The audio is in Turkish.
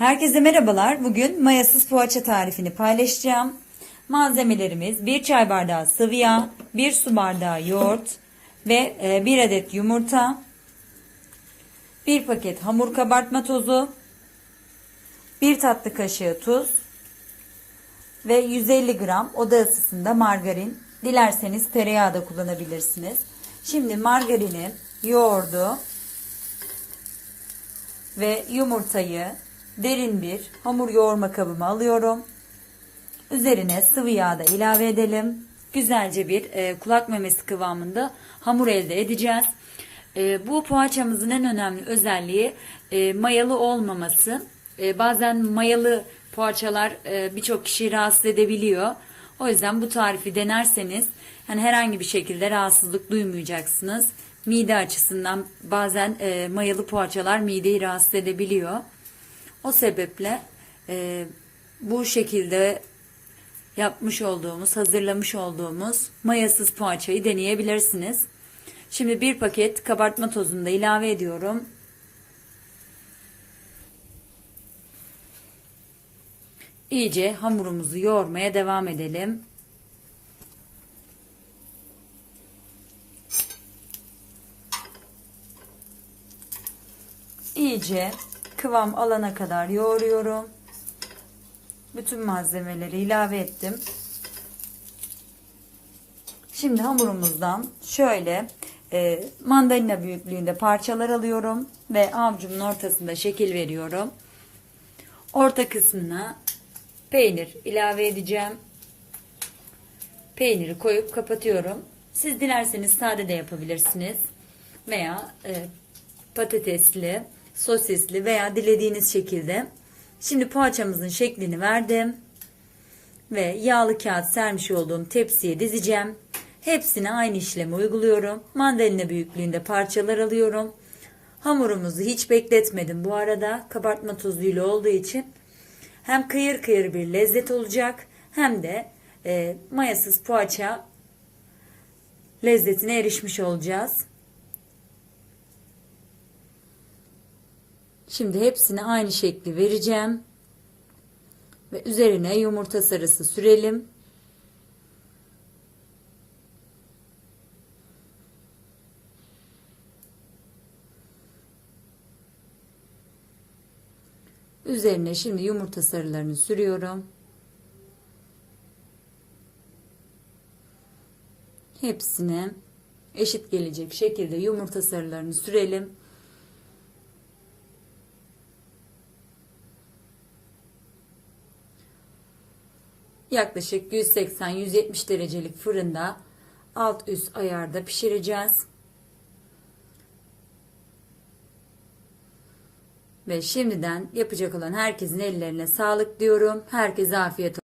Herkese merhabalar. Bugün mayasız poğaça tarifini paylaşacağım. Malzemelerimiz 1 çay bardağı sıvı yağ, 1 su bardağı yoğurt ve 1 adet yumurta, 1 paket hamur kabartma tozu, 1 tatlı kaşığı tuz ve 150 gram oda ısısında margarin. Dilerseniz tereyağı da kullanabilirsiniz. Şimdi margarini, yoğurdu ve yumurtayı derin bir hamur yoğurma kabıma alıyorum. Üzerine sıvı yağ da ilave edelim. Güzelce bir e, kulak memesi kıvamında hamur elde edeceğiz. E, bu poğaçamızın en önemli özelliği e, mayalı olmaması. E, bazen mayalı poğaçalar e, birçok kişiyi rahatsız edebiliyor. O yüzden bu tarifi denerseniz yani herhangi bir şekilde rahatsızlık duymayacaksınız. Mide açısından bazen e, mayalı poğaçalar mideyi rahatsız edebiliyor. O sebeple e, bu şekilde yapmış olduğumuz, hazırlamış olduğumuz mayasız poğaçayı deneyebilirsiniz. Şimdi bir paket kabartma tozunu da ilave ediyorum. İyice hamurumuzu yoğurmaya devam edelim. İyice kıvam alana kadar yoğuruyorum. Bütün malzemeleri ilave ettim. Şimdi hamurumuzdan şöyle e, mandalina büyüklüğünde parçalar alıyorum ve avucumun ortasında şekil veriyorum. Orta kısmına peynir ilave edeceğim. Peyniri koyup kapatıyorum. Siz dilerseniz sade de yapabilirsiniz. Veya e, patatesli, sosisli veya dilediğiniz şekilde. Şimdi poğaçamızın şeklini verdim. Ve yağlı kağıt sermiş olduğum tepsiye dizeceğim. Hepsine aynı işlemi uyguluyorum. Mandalina büyüklüğünde parçalar alıyorum. Hamurumuzu hiç bekletmedim bu arada. Kabartma tozuyla olduğu için. Hem kıyır kıyır bir lezzet olacak hem de e, mayasız poğaça lezzetine erişmiş olacağız. Şimdi hepsine aynı şekli vereceğim. Ve üzerine yumurta sarısı sürelim. Üzerine şimdi yumurta sarılarını sürüyorum. Hepsine eşit gelecek şekilde yumurta sarılarını sürelim. Yaklaşık 180-170 derecelik fırında alt üst ayarda pişireceğiz. Ve şimdiden yapacak olan herkesin ellerine sağlık diyorum. Herkese afiyet olsun.